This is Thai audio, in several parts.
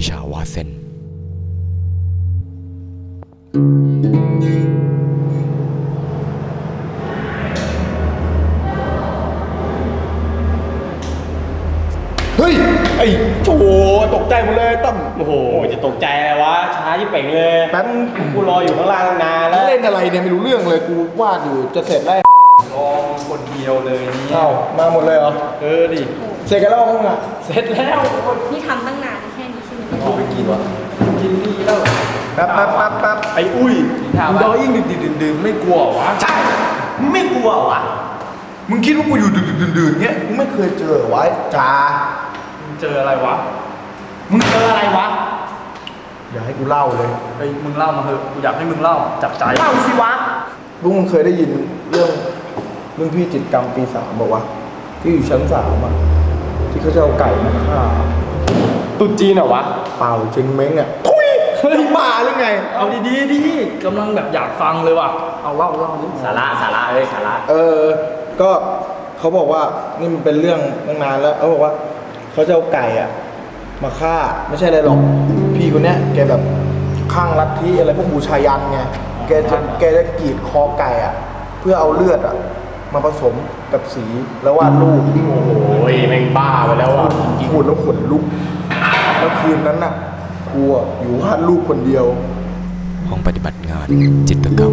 วิชาวาดเส้นเฮ้ย ไอ้โถตกใจหมดเลยตั้มโอ้โห จะตกใจอะไรวะ ช้าที่เป่งเลย แป๊บกูรออยู่ข้างล่างตั้งนานแล้วเล่นอะไรเนี่ยไม่รู้เรื่องเลยกูวาดอยู่จะเสร็จแล้วรอคนเดียวเลยนี่เอ้ามาหมดเลยเหรอ เออดิ เสร็จกันแล้วมึงอะ เสร็จแล้ว นี่ทำตั้งนาน แค่นี้ใช่ไหมกูไปกินวะกินนี่แล้วแป๊บแป๊บแป๊บแป๊บไอ้อุ้ยมึงดอยิ่งดื่นดื่นดื่นไม่กลัวเหรอวะใช่มึงไม่กลัววะมึงคิดว่ากูอยู่ดื่นดื่นดื่นเงี้ยมึงไม่เคยเจอเหรอวะจ้ามึงเจออะไรวะมึงเจออะไรวะอย่าให้กูเล่าเลยเฮ้ยมึงเล่ามาเถอะกูอยากให้มึงเล่าจับใจเล่าสิวะลุงมึงเคยได้ยินเรื่องรุ่นพี่จิตรกรรมปีสามบอกว่าที่อยู่ชั้นสามอะที่เขาจะเอาไก่มาฆ่า ตุ๊จีนเหรอวะ เปล่าเชงเม้งอะทุยเฮ้ยบ้าหรือไง เอาดีๆดิกำลังแบบอยากฟังเลยว่ะ เอาเล่าเล่าดิสาระสาระเลยสาระเออ ก็เขาบอกว่านี่มันเป็นเรื่องตั้งนานแล้วเขาบอกว่าเขาจะเอาไก่อะมาฆ่าไม่ใช่อะไรหรอกพี่คนเนี้ยแกแบบข้างลัทธิอะไรพวกบูชายันไงแกจะแกจะกรีดคอไก่อะเพื่อเอาเลือดอะมาผสมกับสีแล้ววาดรูปโอ้ยแม่งบ้าไปแล้วอะจริงพูดแล้วขนลุกแล้ว คืนนั้นน่ะกูอะอยู่วานลูกคนเดียว ห้องปฏิบัติงานจิตกรรม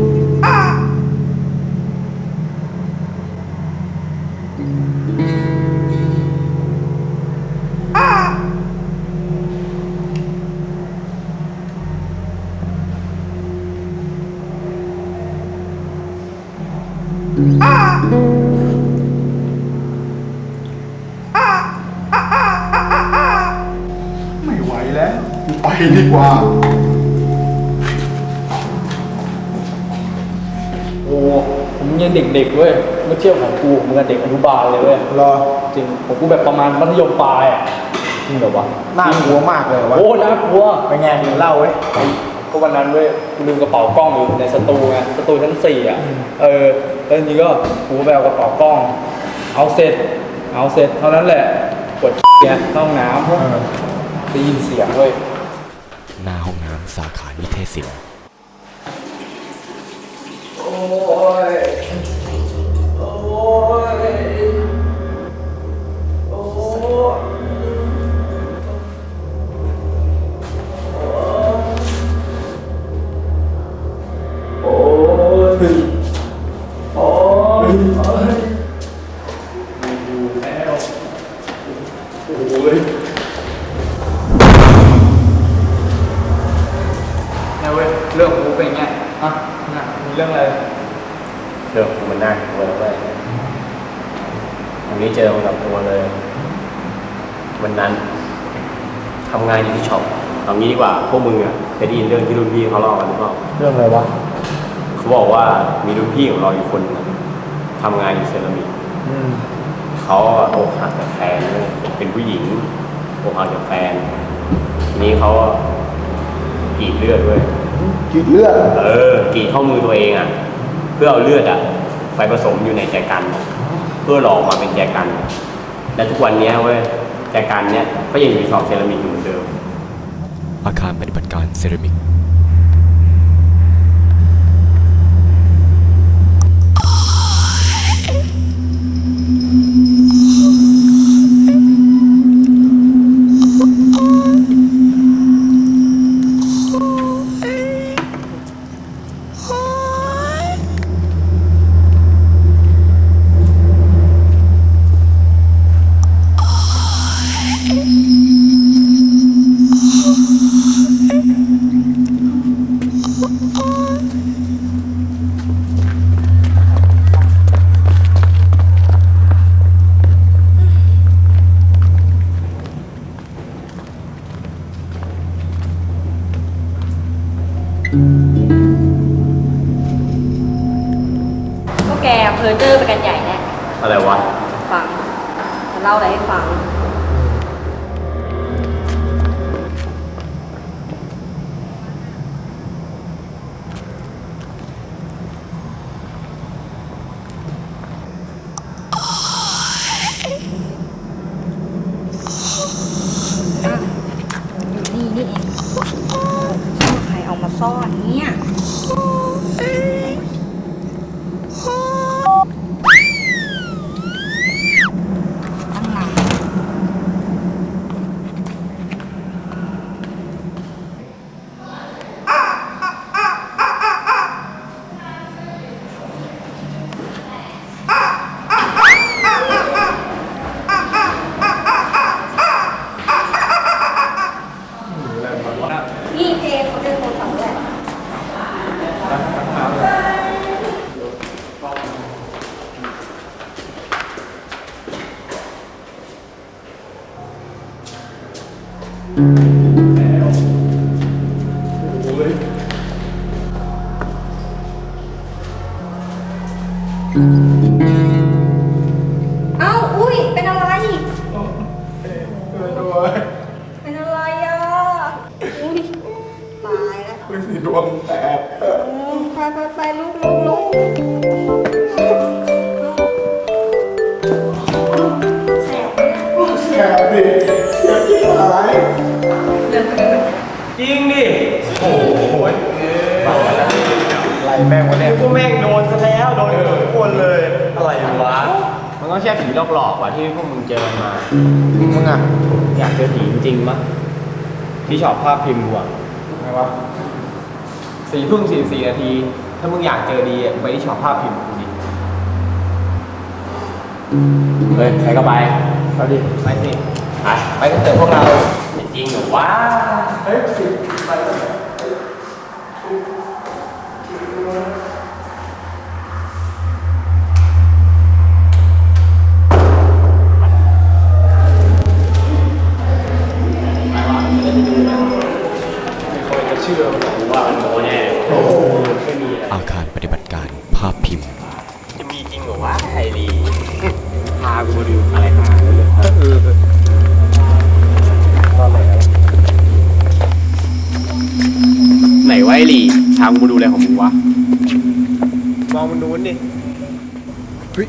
ไม่ไหวแล้วกูไปดีกว่า โอ้ผมยังเด็กๆเว้ยเมื่อเทียบของกูมึงกับเด็กอนุบาลเลยเว้ยรอ จริงผมกูแบบประมาณมัธยมปลายอะจริงเหรอวะน่ากลัวมากเลยวะโอ้น่ากลัวไปไงมึงเล่าเว้ยก็วันนั้นเว้ยกูลืมกระเป๋ากล้องอยู่ในสตูไงสตูชั้นสี่อะเออแล้วทีนี้ก็กูไปเอากระเป๋ากล้อง เอาเสร็จ เอาเสร็จเท่านั้นแหละกดเนี่ยเข้าห้องน้ำ ได้ยินเสียงเว้ย หน้าห้องน้ำสาขานิเทศศิลป์ โอ้ย เนี่ยเว้ยเรื่องของกูเป็นอย่างเงี้ยอะน่ะมีเรื่องอะไรเรื่องมันน่ากลัวแล้วเว้ยวันนี้เจอมากับตัวเลย วันนั้นทำงานอยู่ที่ช็อปเอางี้ดีกว่าพวกมึงอะเคยได้ยินเรื่องที่รุ่นพี่เขาเล่ากันหรือเปล่าเรื่องอะไรวะเขาบอกว่ามีรุ่นพี่ของเราอยู่คนหนึงทำงานอยู่เซรามิกอืมเขาอะอกหักจากแฟนเลยเป็นผู้หญิงอกหักจากแฟนทีนี้เขาอะกรีดเลือดด้วย กินเลือดเออกรีดเข้ามือตัวเองอะ เพื่อเอาเลือดอะ ไปผสมอยู่ในแจกัน เพื่อหลอกมาเป็นแจกัน และทุกวันเนี้ยเว้ยแจกันเนี้ยก็ยังอยู่ในช็อปเซรามิกอยู่เหมือนเดิม อาคารปฏิบัติการเซรามิกก็ อเจอร์ไปกันใหญ่แน่อะไรวะ ฟังจะเล่าอะไรให้ฟังอะอยู่นี่นี่ซ่อนเนี่ยตั้งนาน นี่เจเขาเดินโทรศัพท์ด้วย เอ้าอุ้ย เป็นอะไรเป็นอะไรอะ อุ้ย ตายแล้วเป็นสีดวงแตกอืมไปไปไปลุกลุกลุกแสบไหมเนี่ยแอบดิ มันก็แค่ผีหลอกๆว่ะที่พวกมึงเจอกันมา มึงอะอยากเจอผีจริงๆมั้ยที่ชอบภาพพิมพ์กูอะไงวะสี่ทุ่มสี่สี่นาที ถ้ามึงอยากเจอดีอะไปที่ชอบภาพพิมพ์กูดิเฮ้ยใครก็ไปเอาดิไปสิ ไปไปกันเถอะพวกเราจริงเหรอวะ เฮ้ยสิไปว่า อะไรหาเออไหนวะไอ้หลีพากูมาดูอะไรของมึงวะ มองมันนู้นดิ เฮ้ย